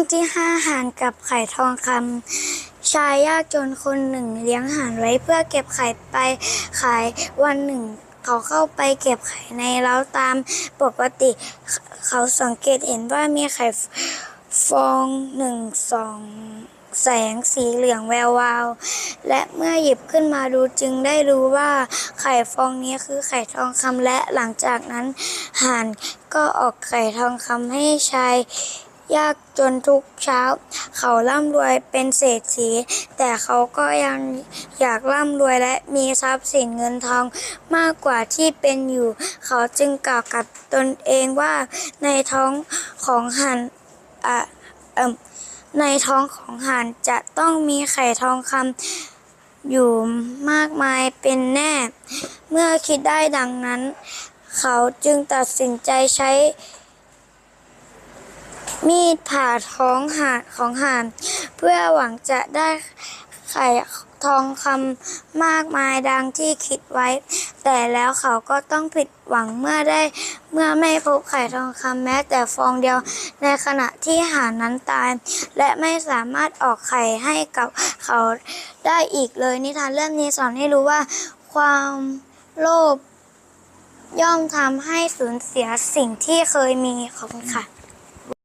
รื่องที่ห้าห่านกับไข่ทองคำชายยากจนคนหนึ่งเลี้ยงห่านไว้เพื่อเก็บไข่ไปขายวันหนึ่ง เขาเข้าไปเก็บไข่ในเล้าตามปกติเขเขาสังเกตเห็นว่ามีไข่ฟองหนึ่งสองแสงสีเหลืองแวววาว และเมื่อหยิบขึ้นมาดูจึงได้รู้ว่าไข่ฟองนี้คือไข่ทองคำและหลังจากนั้นห่านก็ออกไข่ทองคำให้ชาย ยากจนทุกเช้า เขาร่ำรวยเป็นเศรษฐี แต่เขาก็ยังอยากร่ำรวยและมีทรัพย์สินเงินทองมากกว่าที่เป็นอยู่ เขาจึงกล่าวกับตนเองว่าในท้องของหันอะเอ่มในท้องของหันจะต้องมีไข่ทองคำอยู่มากมายเป็นแน่ เมื่อคิดได้ดังนั้น เขาจึงตัดสินใจใช้ มีดผ่าท้องหาของห่านเพื่อหวังจะได้ไข่ทองคำมากมายดังที่คิดไว้ แต่แล้วเขาก็ต้องผิดหวังเมื่อได้เมื่อไม่พบไข่ทองคำแม้แต่ฟองเดียว ในขณะที่ห่านนั้นตาย และไม่สามารถออกไข่ให้กับเขาได้อีกเลย นิทานเรื่องนี้สอนให้รู้ว่า ความโลภย่อมทำให้สูญเสียสิ่งที่เคยมีขอบคุณค่ะ